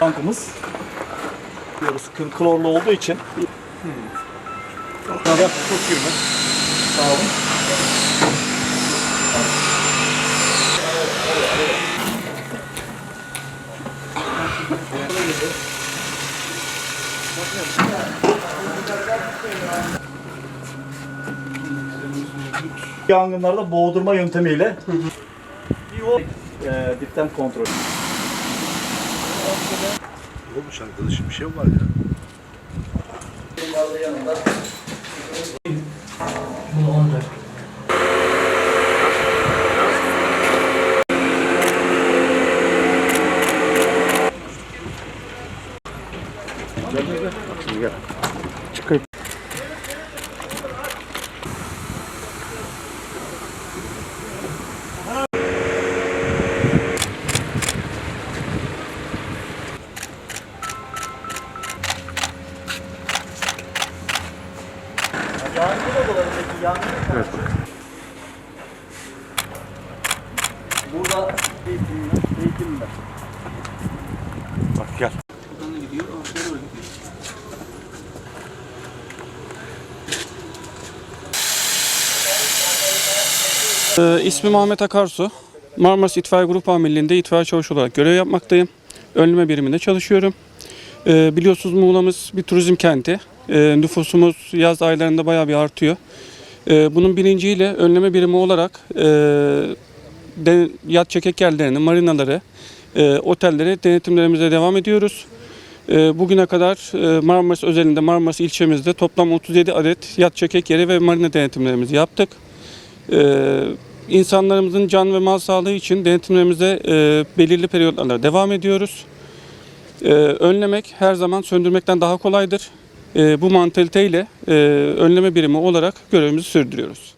Tankımız diyoruz kl- klorlu olduğu için. Buna da çok girme. Sağ olun. Yangınlarda boğdurma yöntemiyle e, dipten kontrol. Olmuş arkadaşım bir şey var ya. Yangın odalarındaki yangın evet. Burada eğitimler, eğitimler. Bak gel. Ee, ismim Ahmet Akarsu. Marmaris İtfaiye Grup Amirliği'nde itfaiye çavuş olarak görev yapmaktayım. Önleme biriminde çalışıyorum. Ee, biliyorsunuz Muğla'mız bir turizm kenti. Ee, nüfusumuz yaz aylarında bayağı bir artıyor. Ee, bunun bilinciyle önleme birimi olarak e, de, yat çekek yerlerini, marinaları, e, otelleri denetimlerimize devam ediyoruz. E, bugüne kadar e, Marmaris özelinde Marmaris ilçemizde toplam 37 adet yat çekek yeri ve marina denetimlerimizi yaptık. Ee, insanlarımızın can ve mal sağlığı için denetimlerimize e, belirli periyotlarla devam ediyoruz. Ee, önlemek her zaman söndürmekten daha kolaydır. Ee, bu mantaliteyle e, önleme birimi olarak görevimizi sürdürüyoruz.